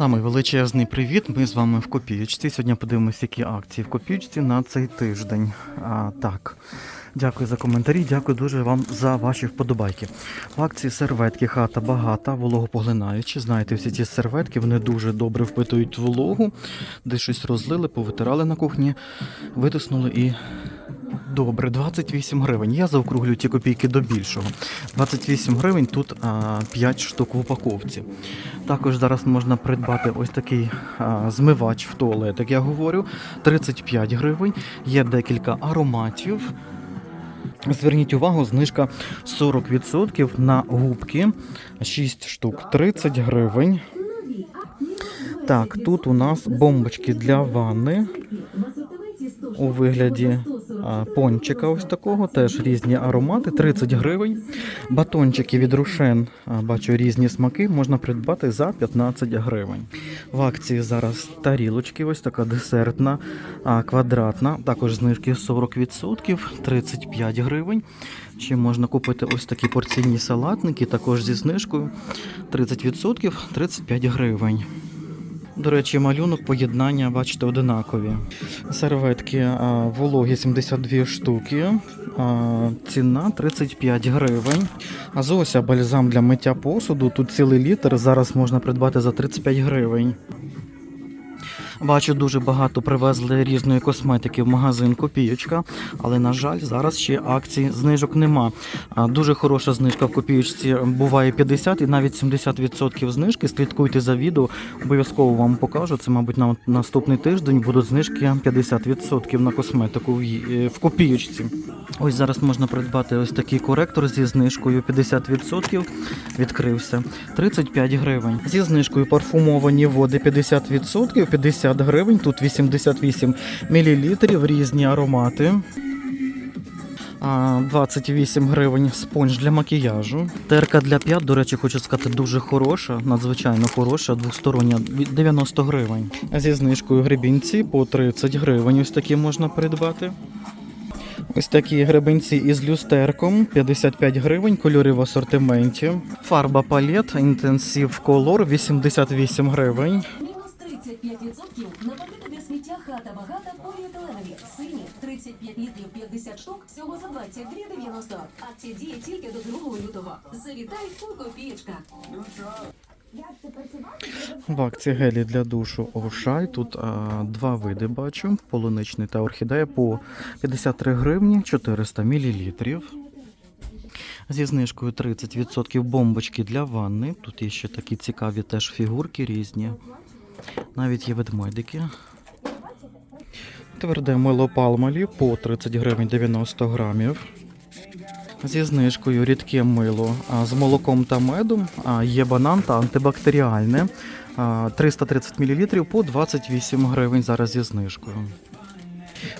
Самий величезний привіт. Ми з вами в копієчці. Сьогодні подивимося, які акції в копієчці на цей тиждень. А, так. Дякую за коментарі, дякую дуже вам за ваші вподобайки. В акції серветки хата багата, вологопоглинаючі. Знаєте, всі ці серветки вони дуже добре впитують вологу, де щось розлили, повитирали на кухні, витиснули і Добре, 28 гривень. Я заокруглю ті копійки до більшого. 28 гривень тут а, 5 штук в упаковці. Також зараз можна придбати ось такий а, змивач в туалет, як я говорю, 35 гривень. Є декілька ароматів. Зверніть увагу, знижка 40% на губки. 6 штук 30 гривень. Так, тут у нас бомбочки для ванни у вигляді пончика ось такого, теж різні аромати, 30 гривень. Батончики від Рушен, бачу різні смаки, можна придбати за 15 гривень. В акції зараз тарілочки, ось така десертна, квадратна, також знижки 40%, 35 гривень. Ще можна купити ось такі порційні салатники, також зі знижкою 30%, 35 гривень. До речі, малюнок поєднання, бачите, одинакові. Серветки вологі 72 штуки, ціна 35 гривень. А Зося бальзам для миття посуду. Тут цілий літр. Зараз можна придбати за 35 гривень. Бачу, дуже багато привезли різної косметики в магазин Копієчка, але на жаль, зараз ще акцій знижок нема. Дуже хороша знижка в копієчці буває 50 і навіть 70% знижки. Слідкуйте за відео, обов'язково вам покажу. Це, мабуть, на наступний тиждень будуть знижки 50% на косметику в е, в копієчці. Ось зараз можна придбати ось такий коректор зі знижкою 50%. Відкрився 35 гривень. Зі знижкою парфумовані води 50%, 50 гривень. Тут 88 мл, різні аромати. 28 гривень спонж для макіяжу. Терка для п'ят, до речі, хочу сказати, дуже хороша, надзвичайно хороша, двостороння, 90 гривень. Зі знижкою гребінці по 30 гривень. Ось такі можна придбати. Ось такі гребенці із люстерком 55 гривень, кольори в асортименті. Фарба палет інтенсив колор 88 гривень. Мінус 35% на пакети для сміття хата багата поліетиленові. Сині 35 літрів 50 штук, всього за 22,90. Акція діє тільки до 2 лютого. Завітай у копієчка. В акції гелі для душу Овшай. Тут а, два види бачу: полуничний та орхідея по 53 гривні 400 мілілітрів. Зі знижкою 30% бомбочки для ванни. Тут є ще такі цікаві теж фігурки різні. Навіть є ведмедики. Тверде мило палмалі по 30 гривень 90 грамів. Зі знижкою рідке мило з молоком та медом. Є банан та антибактеріальне. 330 мл по 28 гривень зараз зі знижкою.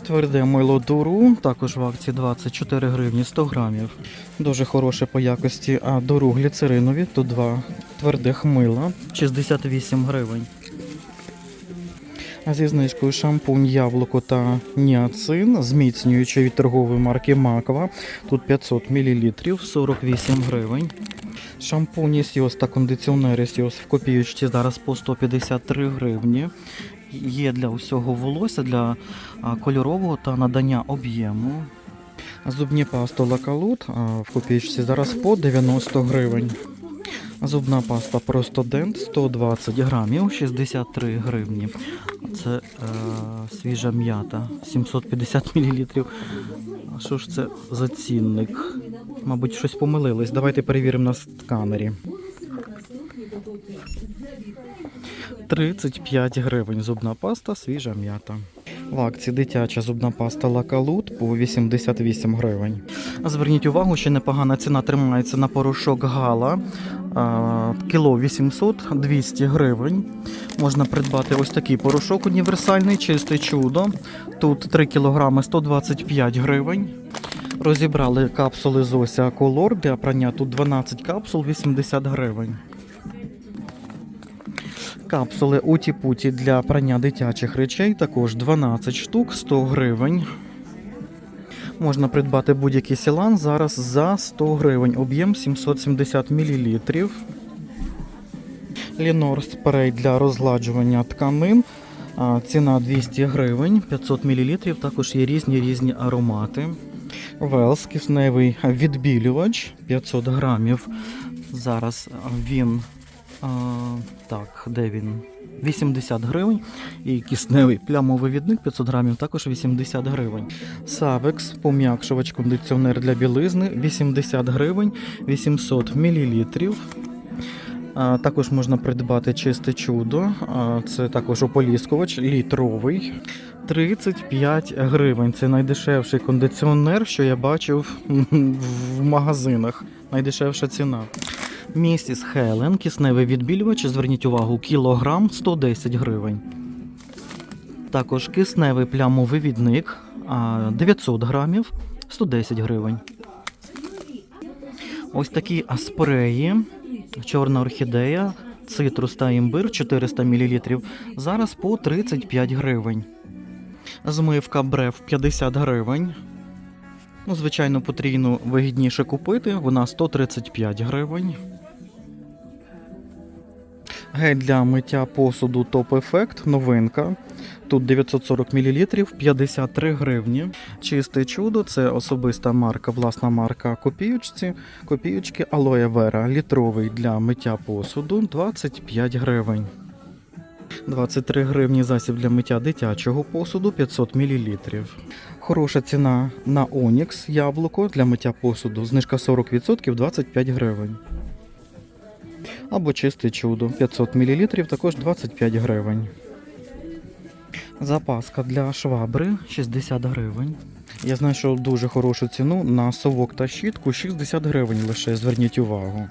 Тверде мило дуру, також в акції 24 гривні 100 грамів. Дуже хороше по якості. А дуру гліцеринові, тут два твердих мила 68 гривень. Зі знижкою шампунь яблуко та ніацин, зміцнюючий від торгової марки Маква. Тут 500 мл, 48 гривень. Шампуні Сіос та кондиціонери Сіос в копіючці зараз по 153 гривні. Є для усього волосся, для кольорового та надання об'єму. Зубні пасти Лакалут в копіючці зараз по 90 гривень. Зубна паста Простодент 120 грамів, 63 гривні. Це е, свіжа м'ята 750 мл. А що ж це за цінник? Мабуть, щось помилились. Давайте перевіримо на сканері. 35 гривень зубна паста, свіжа м'ята. В акції дитяча зубна паста Лакалут по 88 гривень. Зверніть увагу, що непогана ціна тримається на порошок Гала. Кіло 800 200 гривень. Можна придбати ось такий порошок універсальний, чисте чудо. Тут 3 кг 125 гривень. Розібрали капсули Зося Колор для прання. Тут 12 капсул 80 гривень. Капсули Уті-Путі для прання дитячих речей також 12 штук, 100 гривень. Можна придбати будь-який сілан зараз за 100 гривень. Об'єм 770 мл. Лінор спрей для розгладжування тканин. Ціна 200 гривень, 500 мл. Також є різні різні аромати. Велс кисневий відбілювач 500 грамів. Зараз він. А, так, де він? 80 гривень. І кисневий плямовий відник 500 грамів, також 80 гривень. Савекс, пом'якшувач, кондиціонер для білизни 80 гривень, 800 мл. Також можна придбати чисте чудо. Це також ополіскувач літровий. 35 гривень. Це найдешевший кондиціонер, що я бачив в магазинах. Найдешевша ціна. Місіс Хелен, кисневий відбілювач, зверніть увагу, кілограм 110 гривень. Також кисневий плямовий відник 900 грамів 110 гривень. Ось такі спреї. Чорна орхідея, цитрус та імбир 400 мл. Зараз по 35 гривень. Змивка брев 50 гривень. Ну, звичайно, потрійну вигідніше купити. Вона 135 гривень. Гель для миття посуду Top Effect, новинка. Тут 940 мл, 53 гривні. Чисте чудо це особиста марка, власна марка копіючці. Копіючки Aloe Vera, літровий для миття посуду 25 гривень. 23 гривні засіб для миття дитячого посуду 500 мл. Хороша ціна на Onyx яблуко для миття посуду. Знижка 40% 25 гривень. Або чисте чудо 500 мл, також 25 гривень. Запаска для швабри 60 гривень. Я знайшов дуже хорошу ціну на совок та щітку 60 гривень лише, зверніть увагу.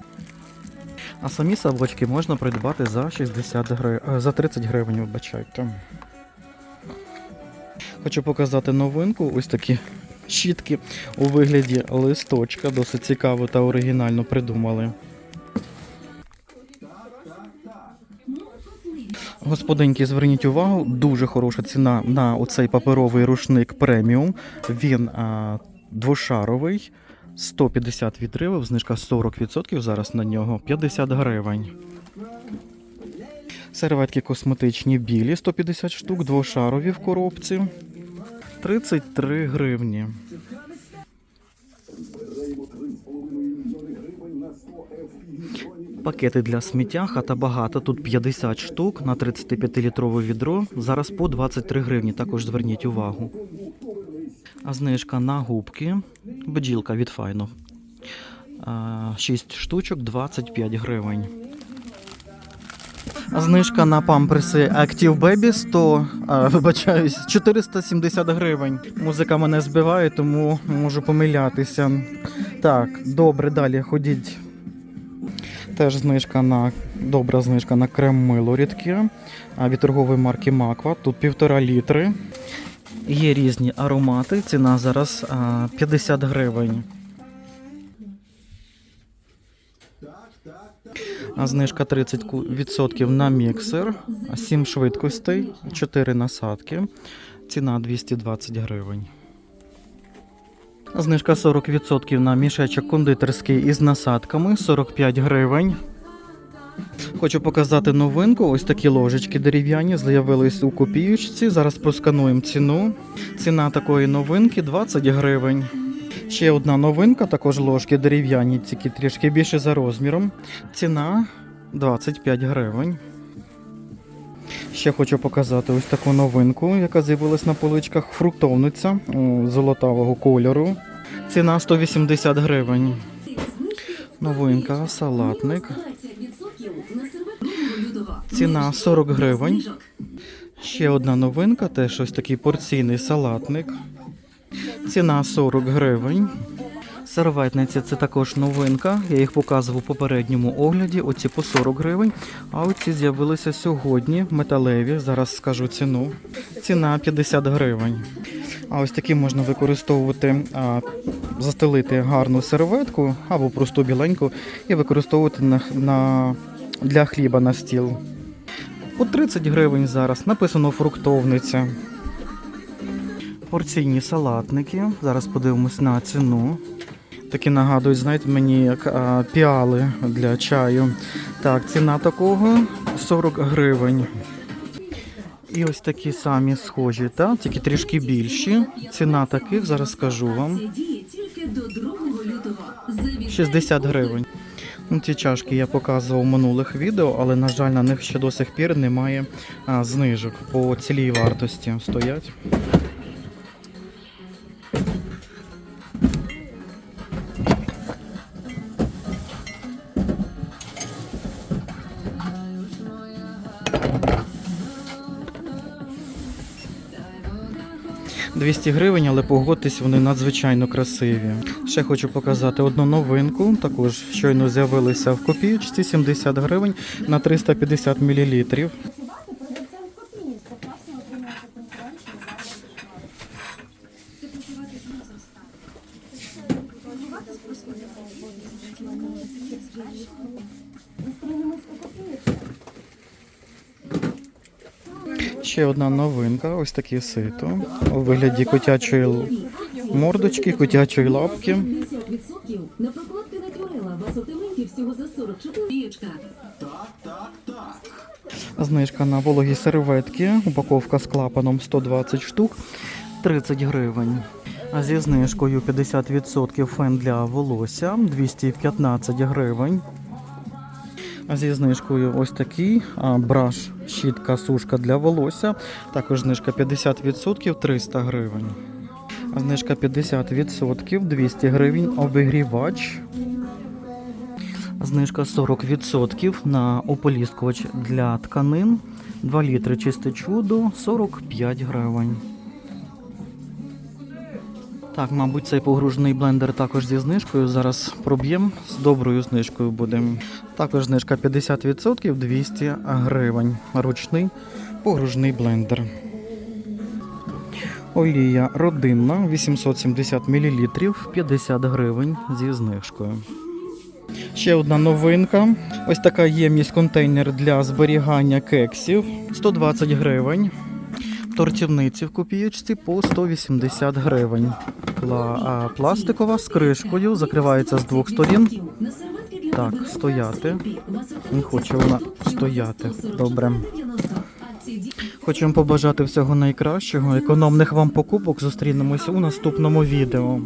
А самі совочки можна придбати за 60 гривень, за 30 гривень, вибачайте. Хочу показати новинку, ось такі щітки у вигляді листочка, досить цікаво та оригінально придумали. Господинки, зверніть увагу, дуже хороша ціна на оцей паперовий рушник преміум. Він а, двошаровий, 150 відривів, знижка 40%, зараз на нього 50 гривень. Серветки косметичні білі, 150 штук, двошарові в коробці. 33 гривні. Пакети для сміття, хата багата. Тут 50 штук на 35-літрове відро. Зараз по 23 гривні. Також зверніть увагу. А знижка на губки. Бджілка від файно. 6 штучок 25 гривень. Знижка на памперси Active Baby 100, а, вибачаюсь, 470 гривень. Музика мене збиває, тому можу помилятися. Так, добре, далі ходіть. Теж знижка на добра знижка на крем мило рідке від торгової марки Маква. Тут півтора літри. Є різні аромати. Ціна зараз 50 гривень. Знижка 30% на міксер, 7 швидкостей, 4 насадки. Ціна 220 гривень. Знижка 40% на мішечок кондитерський із насадками 45 гривень. Хочу показати новинку. Ось такі ложечки дерев'яні з'явились у копіючці. Зараз проскануємо ціну. Ціна такої новинки 20 гривень. Ще одна новинка, також ложки дерев'яні, тільки трішки більше за розміром. Ціна 25 гривень. Ще хочу показати ось таку новинку, яка з'явилась на поличках. Фруктовниця золотавого кольору. Ціна 180 гривень. Новинка, салатник. 20% на серветку лютого. Ціна 40 гривень. Ще одна новинка, теж ось такий порційний салатник. Ціна 40 гривень. Серветниці це також новинка. Я їх показував у попередньому огляді. Оці по 40 гривень. А оці з'явилися сьогодні металеві. Зараз скажу ціну. Ціна 50 гривень. А ось такі можна використовувати, а, застелити гарну серветку або просту біленьку і використовувати на, на, для хліба на стіл. По 30 гривень зараз. Написано фруктовниця. Порційні салатники. Зараз подивимось на ціну. Такі нагадують, знаєте, мені як а, піали для чаю. Так, ціна такого 40 гривень. І ось такі самі схожі, та? тільки трішки більші. Ціна таких, зараз скажу вам. Акція діє тільки до 2 лютого. Завітайте 60 гривень. Ці чашки я показував в минулих відео, але, на жаль, на них ще до сих пір немає а, знижок по цілій вартості. Стоять. «200 гривень, але погодьтесь, вони надзвичайно красиві. Ще хочу показати одну новинку. Також щойно з'явилися в копійочці 70 гривень на 350 мл. Ще одна новинка, ось такі сито у вигляді котячої мордочки, котячої лапки. на прокладки натюрела в асортименті всього за 44 Пічка. Знижка на вологі серветки, упаковка з клапаном 120 штук, 30 гривень. А зі знижкою 50% фен для волосся 215 гривень. Зі знижкою ось такий браш, щітка, сушка для волосся. Також знижка 50% 300 гривень. Знижка 50% 200 гривень обігрівач. Знижка 40% на ополіскувач для тканин. 2 літри чисте чудо 45 гривень. Так, мабуть, цей погружний блендер також зі знижкою. Зараз проб'ємо з доброю знижкою будемо. Також знижка 50% 200 гривень. Ручний погружний блендер. Олія родинна 870 мл 50 гривень зі знижкою. Ще одна новинка. Ось така ємність контейнер для зберігання кексів 120 гривень. Тортівниці в копієчці по 180 гривень. Пла- пластикова з кришкою закривається з двох сторін. Так, стояти. Не хоче вона стояти. Добре. Хочемо побажати всього найкращого, економних вам покупок. Зустрінемося у наступному відео.